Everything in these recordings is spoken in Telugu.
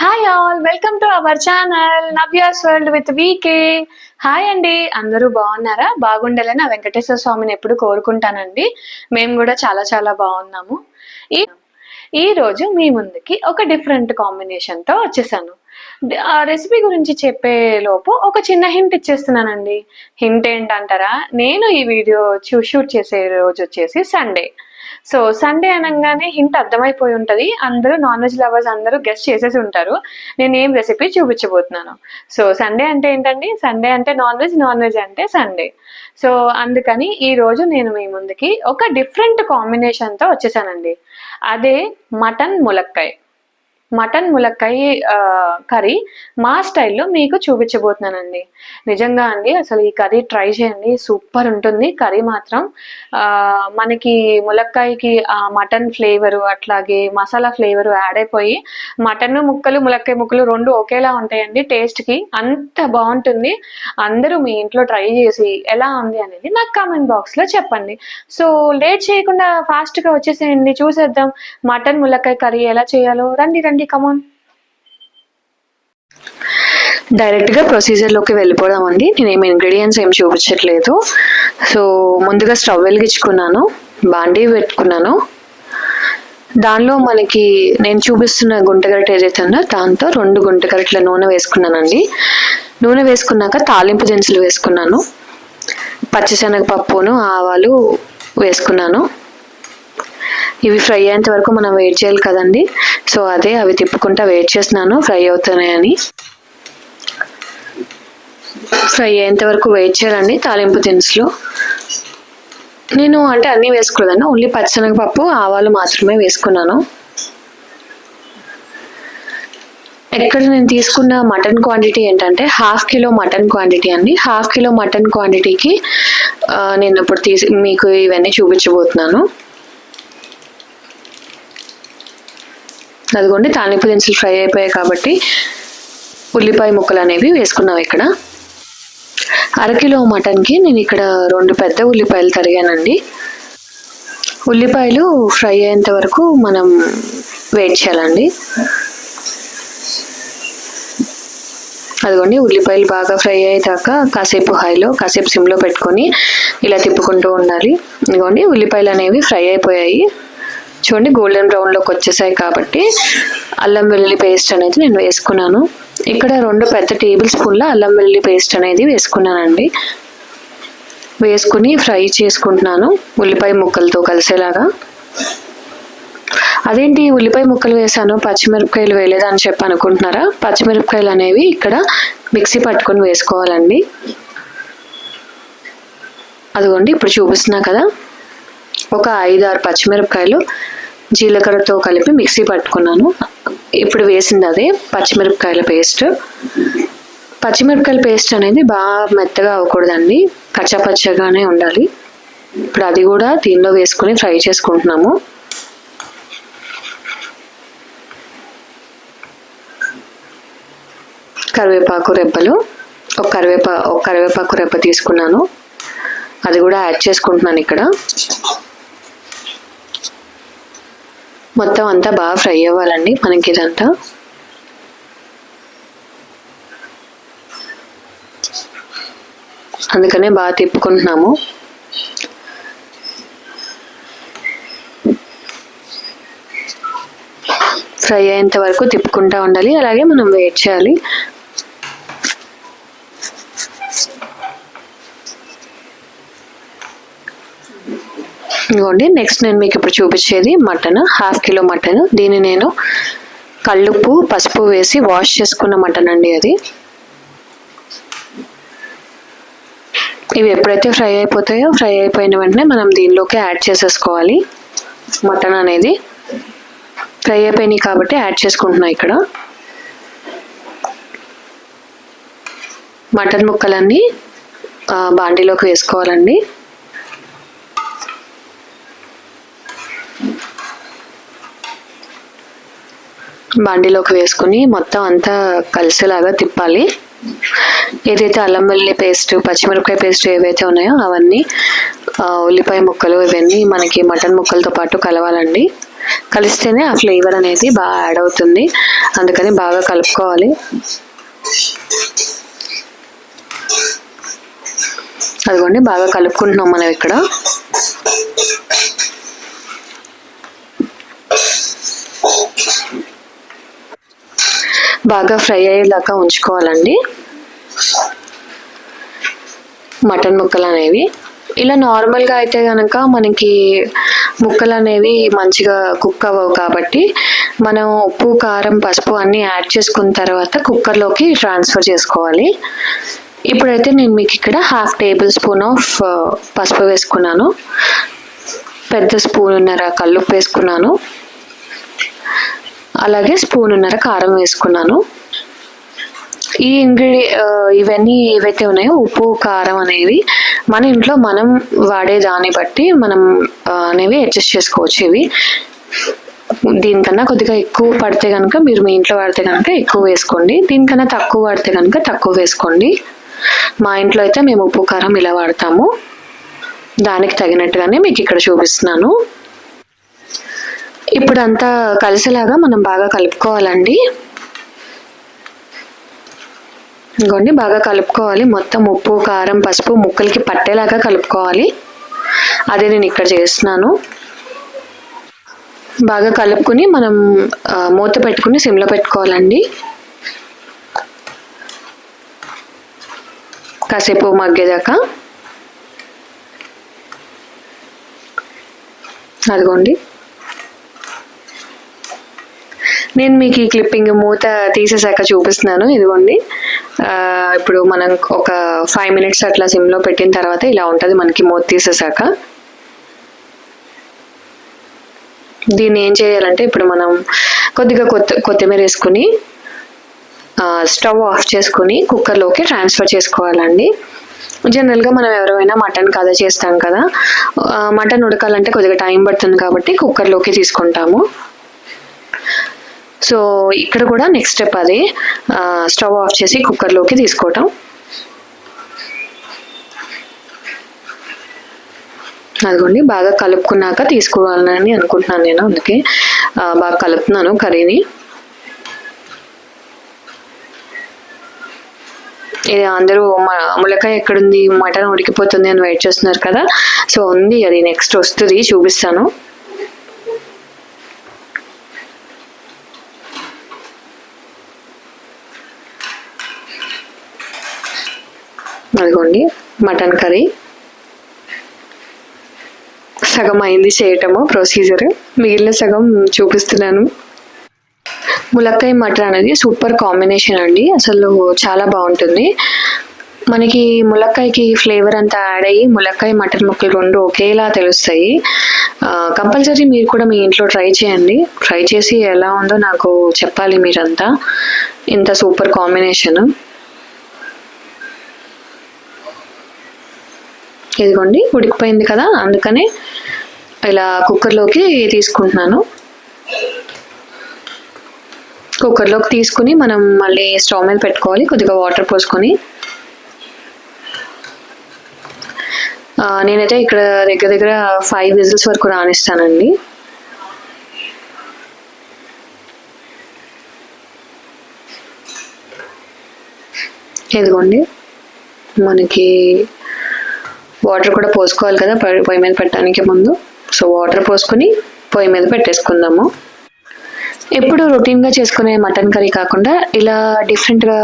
Hi all welcome to our channel Navya's world with VK hi అండి అందరూ బాగున్నారా? బాగుండాలని ఆ వెంకటేశ్వర స్వామిని ఎప్పుడు కోరుకుంటానండి. మేము కూడా చాలా చాలా బాగున్నాము. ఈ ఈ రోజు మీ ముందుకి ఒక డిఫరెంట్ కాంబినేషన్తో వచ్చేసాను. ఆ రెసిపీ గురించి చెప్పే లోపు ఒక చిన్న హింట్ ఇచ్చేస్తున్నానండి. హింట్ ఏంటంటారా? నేను ఈ వీడియో షూట్ చేసే రోజు వచ్చేసి సండే సో సండే అనగానే హింట్ అర్థమైపోయి ఉంటుంది. అందరూ నాన్ వెజ్ లవర్స్ అందరూ గెస్ట్ చేసేసి ఉంటారు. నేను ఏం రెసిపీ చూపించబోతున్నాను. సో సండే అంటే ఏంటండి? సండే అంటే నాన్ వెజ్ నాన్ వెజ్ అంటే సండే. సో అందుకని ఈ రోజు నేను మీ ముందుకి ఒక డిఫరెంట్ కాంబినేషన్తో వచ్చేసానండి. అదే మటన్ ములక్కాయ్. మటన్ ములక్కాయ కర్రీ మా స్టైల్లో మీకు చూపించబోతున్నానండి. నిజంగా అండి అసలు ఈ కర్రీ ట్రై చేయండి సూపర్ ఉంటుంది. కర్రీ మాత్రం మనకి ములక్కాయకి ఆ మటన్ ఫ్లేవరు అట్లాగే మసాలా ఫ్లేవరు యాడ్ అయిపోయి మటన్ ముక్కలు ములక్కాయ ముక్కలు రెండు ఒకేలా ఉంటాయండి టేస్ట్కి. అంత బాగుంటుంది. అందరూ మీ ఇంట్లో ట్రై చేసి ఎలా ఉంది అనేది నాకు కామెంట్ బాక్స్లో చెప్పండి. సో లేట్ చేయకుండా ఫాస్ట్గా వచ్చేసేయండి చూసేద్దాం. మటన్ ములక్కాయ కర్రీ ఎలా చేయాలో. రండి రండి. కమాన్ డైరెక్ట్గా ప్రొసీజర్లోకి వెళ్ళిపోదామండి. నేను ఏమి ఇంగ్రీడియంట్స్ ఏం చూపించట్లేదు. సో ముందుగా స్టవ్ వెలిగించుకున్నాను. బాండీ పెట్టుకున్నాను. దానిలో మనకి నేను చూపిస్తున్న గుంటగరట ఏదైతే ఉందో దాంతో రెండు గుంటగరట్ల నూనె వేసుకున్నానండి. నూనె వేసుకున్నాక తాలింపు దినుసులు వేసుకున్నాను. పచ్చిశనగపప్పును ఆవాలు వేసుకున్నాను. ఇవి ఫ్రై అయ్యేంత వరకు మనం వెయిట్ చేయాలి కదండి. సో అదే అవి తిప్పుకుంటా వెయిట్ చేస్తున్నాను. ఫ్రై అవుతున్నాయని. ఫ్రై అయ్యేంత వరకు వెయిట్ చేయాలండి తాలింపు దినుసులు. నేను అంటే అన్నీ వేసుకోలేదండి. ఓన్లీ పచ్చిశనగపప్పు ఆవాలు మాత్రమే వేసుకున్నాను. ఎక్కడ నేను తీసుకున్న మటన్ క్వాంటిటీ ఏంటంటే హాఫ్ కిలో మటన్ క్వాంటిటీ అండి. హాఫ్ కిలో మటన్ క్వాంటిటీకి నేను ఇప్పుడు తీసి మీకు ఇవన్నీ చూపించబోతున్నాను. అదిగోండి తాలింపు దినుసులు ఫ్రై అయిపోయాయి కాబట్టి ఉల్లిపాయ ముక్కలు అనేవి వేసుకున్నాం ఇక్కడ. అరకిలో మటన్కి నేను ఇక్కడ రెండు పెద్ద ఉల్లిపాయలు తరిగానండి. ఉల్లిపాయలు ఫ్రై అయ్యేంత వరకు మనం వెయిట్ చేయాలండి. అదిగోండి ఉల్లిపాయలు బాగా ఫ్రై అయ్యేదాకా కాసేపు హైలో కాసేపు సిమ్లో పెట్టుకొని ఇలా తిప్పుకుంటూ ఉండాలి. ఇదిగోండి ఉల్లిపాయలు అనేవి ఫ్రై అయిపోయాయి. చూడండి గోల్డెన్ బ్రౌన్లోకి వచ్చేసాయి కాబట్టి అల్లం వెల్లుల్లి పేస్ట్ అనేది నేను వేసుకున్నాను. ఇక్కడ రెండు పెద్ద టేబుల్ స్పూన్ల అల్లం వెల్లుల్లి పేస్ట్ అనేది వేసుకున్నానండి. వేసుకుని ఫ్రై చేసుకుంటున్నాను ఉల్లిపాయ ముక్కలతో కలిసేలాగా. అదేంటి ఉల్లిపాయ ముక్కలు వేసాను పచ్చిమిరపకాయలు వేయలేదని అని చెప్పి అనుకుంటున్నారా? పచ్చిమిరపకాయలు అనేవి ఇక్కడ మిక్సీ పట్టుకొని వేసుకోవాలండి. అదిగోండి ఇప్పుడు చూపిస్తున్నా కదా. ఒక ఐదు ఆరు పచ్చిమిరపకాయలు జీలకర్రతో కలిపి మిక్సీ పట్టుకున్నాను. ఇప్పుడు వేసింది అదే పచ్చిమిరపకాయల పేస్ట్. పచ్చిమిరపకాయల పేస్ట్ అనేది బాగా మెత్తగా అవ్వకూడదండి. కచ్చపచ్చగానే ఉండాలి. ఇప్పుడు అది కూడా దీనిలో వేసుకొని ఫ్రై చేసుకుంటున్నాము. కరివేపాకు రెబ్బలు ఒక కరివేపా ఒక కరివేపాకు రెబ్బ తీసుకున్నాను. అది కూడా యాడ్ చేసుకుంటున్నాను ఇక్కడ. మొత్తం అంతా బాగా ఫ్రై అవ్వాలండి మనకి ఇదంతా. అందుకనే బాగా తిప్పుకుంటున్నాము. ఫ్రై అయ్యేంత వరకు తిప్పుకుంటా ఉండాలి అలాగే మనం వెయిట్ చేయాలి. ఇదిగోండి నెక్స్ట్ నేను మీకు ఇప్పుడు చూపించేది మటన్ హాఫ్ కిలో మటన్ దీన్ని నేను కళ్ళుప్పు పసుపు వేసి వాష్ చేసుకున్న మటన్ అండి అది. ఇవి ఎప్పుడైతే ఫ్రై అయిపోతాయో ఫ్రై అయిపోయిన వెంటనే మనం దీనిలోకి యాడ్ చేసేసుకోవాలి మటన్ అనేది. ఫ్రై అయిపోయినాయి కాబట్టి యాడ్ చేసుకుంటున్నా ఇక్కడ. మటన్ ముక్కలన్నీ బాండీలోకి వేసుకోవాలండి. బాండీలోకి వేసుకుని మొత్తం అంతా కలిసేలాగా తిప్పాలి. ఏదైతే అల్లం వెల్లుల్లి పేస్ట్ పచ్చిమిరపకాయ పేస్ట్ ఏవైతే ఉన్నాయో అవన్నీ ఉల్లిపాయ ముక్కలు ఇవన్నీ మనకి మటన్ ముక్కలతో పాటు కలవాలండి. కలిస్తేనే ఆ ఫ్లేవర్ అనేది బాగా యాడ్ అవుతుంది. అందుకని బాగా కలుపుకోవాలి. అదిగోండి బాగా కలుపుకుంటున్నాం మనం ఇక్కడ. బాగా ఫ్రై అయ్యేలాగా ఉంచుకోవాలండి. మటన్ ముక్కలు అనేవి ఇలా నార్మల్గా అయితే కనుక మనకి ముక్కలు అనేవి మంచిగా కుక్ అవ్వవు కాబట్టి మనం ఉప్పు కారం పసుపు అన్నీ యాడ్ చేసుకున్న తర్వాత కుక్కర్లోకి ట్రాన్స్ఫర్ చేసుకోవాలి. ఇప్పుడైతే నేను మీకు ఇక్కడ హాఫ్ టేబుల్ స్పూన్ ఆఫ్ పసుపు వేసుకున్నాను. పెద్ద స్పూన్ ఉన్నర కల్లుప్పు వేసుకున్నాను. అలాగే స్పూన్ ఉన్నర కారం వేసుకున్నాను. ఈ ఇంగ్రీడి ఇవన్నీ ఏవైతే ఉన్నాయో ఉప్పు కారం అనేవి మన ఇంట్లో మనం వాడే దాన్ని బట్టి మనం అనేవి అడ్జస్ట్ చేసుకోవచ్చు ఇవి. దీనికన్నా కొద్దిగా ఎక్కువ పడితే కనుక మీరు మీ ఇంట్లో వాడితే కనుక ఎక్కువ వేసుకోండి. దీనికన్నా తక్కువ వాడితే కనుక తక్కువ వేసుకోండి. మా ఇంట్లో అయితే మేము ఉప్పు కారం ఇలా వాడతాము. దానికి తగినట్టుగానే మీకు ఇక్కడ చూపిస్తున్నాను. ఇప్పుడు అంతా కలిసేలాగా మనం బాగా కలుపుకోవాలండి. ఇంకోండి బాగా కలుపుకోవాలి. మొత్తం ఉప్పు కారం పసుపు ముక్కలకి పట్టేలాగా కలుపుకోవాలి. అదే నేను ఇక్కడ చేస్తున్నాను. బాగా కలుపుకుని మనం మూత పెట్టుకుని సిమ్లో పెట్టుకోవాలండి. కాసేపు మగ్గేదాకా. అదిగోండి. నేను మీకు ఈ క్లిప్పింగ్ మూత తీసేసాక చూపిస్తున్నాను ఇదిగోండి. ఇప్పుడు మనం ఒక ఫైవ్ మినిట్స్ అట్లా సిమ్లో పెట్టిన తర్వాత ఇలా ఉంటుంది మనకి మూత తీసేసాక దీన్ని ఏం చేయాలంటే ఇప్పుడు మనం కొద్దిగా కొత్త కొత్తిమీర వేసుకుని స్టవ్ ఆఫ్ చేసుకుని కుక్కర్లోకి ట్రాన్స్ఫర్ చేసుకోవాలండి. జనరల్గా మనం ఎవరైనా మటన్ కథ చేస్తాం కదా మటన్ ఉడకాలంటే కొద్దిగా టైం పడుతుంది కాబట్టి కుక్కర్లోకి తీసుకుంటాము. సో ఇక్కడ కూడా నెక్స్ట్ స్టెప్ అది స్టవ్ ఆఫ్ చేసి కుక్కర్లోకి తీసుకోవటం. అదిగోండి బాగా కలుపుకున్నాక తీసుకోవాలని అనుకుంటున్నాను నేను అందుకే. బాగా కలుపుతున్నాను కర్రీని. ఇది అందరూ ములకాయ ఎక్కడుంది? మటన్ ఉడికిపోతుంది అని వెయిట్ చేస్తున్నారు కదా. సో ఉంది అది నెక్స్ట్ వస్తుంది చూపిస్తాను. అదిగోండి మటన్ కర్రీ. సగం అయింది చేయటము ప్రొసీజర్ మిగిలిన సగం చూపిస్తున్నాను. ములక్కాయ మటన్ అనేది సూపర్ కాంబినేషన్ అండి. అసలు చాలా బాగుంటుంది. మనకి ములక్కాయకి ఫ్లేవర్ అంతా యాడ్ అయ్యి ములక్కాయ మటన్ ముక్కలు రెండు ఒకేలా తెలుస్తాయి. కంపల్సరీ మీరు కూడా మీ ఇంట్లో ట్రై చేయండి. ట్రై చేసి ఎలా ఉందో నాకు చెప్పాలి మీరంతా. ఇంత సూపర్ కాంబినేషన్. ఇదిగోండి ఉడికిపోయింది కదా అందుకనే ఇలా కుక్కర్లోకి తీసుకుంటున్నాను. కుక్కర్లోకి తీసుకుని మనం మళ్ళీ స్టవ్ మీద పెట్టుకోవాలి కొద్దిగా వాటర్ పోసుకొని. నేనైతే ఇక్కడ దగ్గర దగ్గర ఫైవ్ విజిల్స్ వరకు రాణిస్తానండి ఇదిగోండి మనకి వాటర్ కూడా పోసుకోవాలి కదా పొయ్యి మీద పెట్టడానికి ముందు. సో వాటర్ పోసుకొని పొయ్యి మీద పెట్టేసుకుందాము. ఎప్పుడు రొటీన్గా చేసుకునే మటన్ కర్రీ కాకుండా ఇలా డిఫరెంట్గా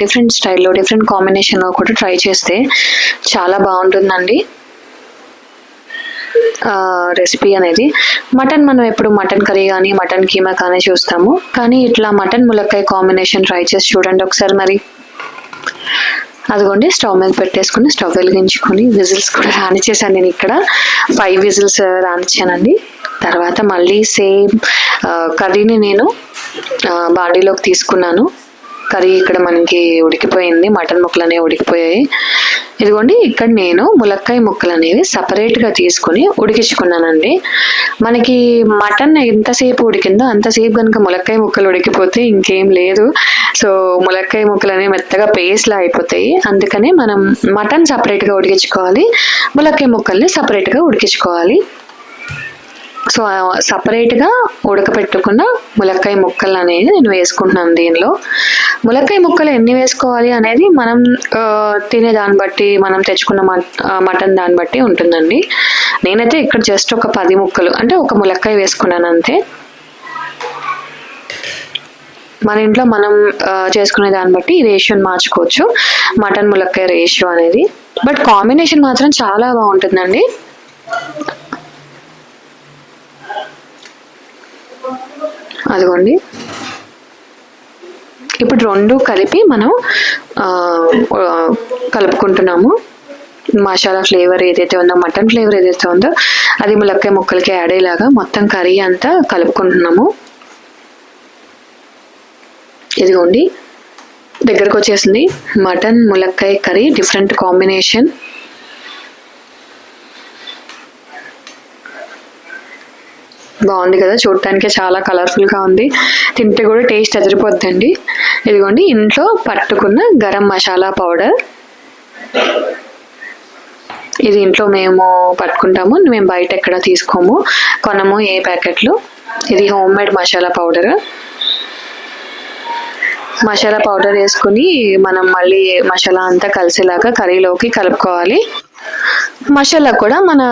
డిఫరెంట్ స్టైల్లో డిఫరెంట్ కాంబినేషన్లో కూడా ట్రై చేస్తే చాలా బాగుంటుందండి. రెసిపీ అనేది. మటన్ మనం ఎప్పుడు మటన్ కర్రీ కానీ మటన్ కీమా కానీ చూస్తాము. కానీ ఇట్లా మటన్ ములక్కాయ కాంబినేషన్ ట్రై చేసి చూడండి ఒకసారి మరి. అదిగోండి స్టవ్ మీద పెట్టేసుకుని స్టవ్ వెలిగించుకొని విజిల్స్ కూడా రానిచ్చేసాను నేను ఇక్కడ. ఫైవ్ విజిల్స్ రానిచ్చానండి. తర్వాత మళ్ళీ సేమ్ కర్రీని నేను బాడీలోకి తీసుకున్నాను. కర్రీ ఇక్కడ మనకి ఉడికిపోయింది. మటన్ ముక్కలు అనేవి ఉడికిపోయాయి. ఇదిగోండి ఇక్కడ నేను ములక్కాయ ముక్కలు అనేవి సపరేట్గా తీసుకుని ఉడికించుకున్నానండి. మనకి మటన్ ఎంతసేపు ఉడికిందో అంతసేపు కనుక ములక్కాయ ముక్కలు ఉడికిపోతే ఇంకేం లేదు. సో ములక్కాయ ముక్కలు అనేవి మెత్తగా పేస్ట్లా అయిపోతాయి. అందుకనే మనం మటన్ సపరేట్గా ఉడికించుకోవాలి. ములక్కాయ ముక్కల్ని సపరేట్గా ఉడికించుకోవాలి. సో సపరేట్గా ఉడకపెట్టుకున్న ములక్కాయ ముక్కలు అనేది నేను వేసుకుంటున్నాను దీనిలో. ములక్కాయ ముక్కలు ఎన్ని వేసుకోవాలి అనేది మనం తినే దాన్ని బట్టి మనం తెచ్చుకున్న మటన్ దాన్ని బట్టి ఉంటుందండి. నేనైతే ఇక్కడ జస్ట్ ఒక పది ముక్కలు అంటే ఒక ములక్కాయ వేసుకున్నాను అంతే. మన ఇంట్లో మనం చేసుకునే దాన్ని బట్టి రేషియోని మార్చుకోవచ్చు మటన్ ములక్కాయ రేషియో అనేది. బట్ కాంబినేషన్ మాత్రం చాలా బాగుంటుందండి. అదిగోండి. ఇప్పుడు రెండు కలిపి మనం కలుపుకుంటున్నాము. మసాలా ఫ్లేవర్ ఏదైతే ఉందో మటన్ ఫ్లేవర్ ఏదైతే ఉందో అది ములక్కాయ ముక్కలకి యాడ్ అయ్యేలాగా మొత్తం కర్రీ అంతా కలుపుకుంటున్నాము. ఇదిగోండి దగ్గరకు వచ్చేసింది. మటన్ ములక్కాయ కర్రీ డిఫరెంట్ కాంబినేషన్. బాగుంది కదా చూడటానికి చాలా కలర్ఫుల్గా ఉంది. తింటే కూడా టేస్ట్ అదిరిపోద్దండి. ఇదిగోండి ఇంట్లో పట్టుకున్న గరం మసాలా పౌడర్ ఇది ఇంట్లో మేము పట్టుకుంటాము మేము బయట ఎక్కడ తీసుకోము. కొనము ఏ ప్యాకెట్లు ఇది home made masala powder masala powder వేసుకుని మనం మళ్ళీ మసాలా అంతా కలిసేలాగా కర్రీలోకి కలుపుకోవాలి. మసాలా కూడా మన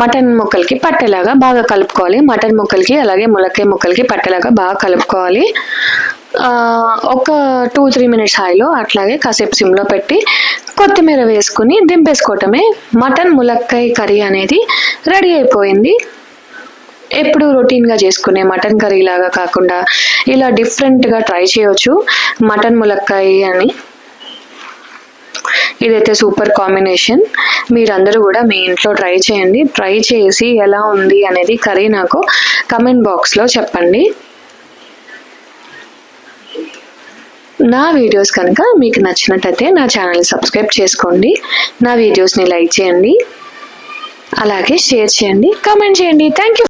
మటన్ ముక్కలకి పట్టేలాగా బాగా కలుపుకోవాలి. మటన్ ముక్కలకి అలాగే ములక్కాయ ముక్కలకి పట్టేలాగా బాగా కలుపుకోవాలి. ఒక టూ త్రీ మినిట్స్ హాయిలో అట్లాగే కాసేపు సిమ్లో పెట్టి కొత్తిమీర వేసుకుని దింపేసుకోవటమే. మటన్ ములక్కాయ కర్రీ అనేది రెడీ అయిపోయింది. ఎప్పుడు రొటీన్గా చేసుకునే మటన్ కర్రీ లాగా కాకుండా ఇలా డిఫరెంట్గా ట్రై చేయవచ్చు మటన్ ములక్కాయ అని. ఇదైతే సూపర్ కాంబినేషన్. మీరందరూ కూడా మీ ఇంట్లో ట్రై చేయండి. ట్రై చేసి ఎలా ఉంది అనేది కర్రీ నాకు కమెంట్ బాక్స్లో చెప్పండి. నా వీడియోస్ కనుక మీకు నచ్చినట్టయితే నా ఛానల్ సబ్స్క్రైబ్ చేసుకోండి. నా వీడియోస్ని లైక్ చేయండి. అలాగే షేర్ చేయండి. కామెంట్ చేయండి. Thank you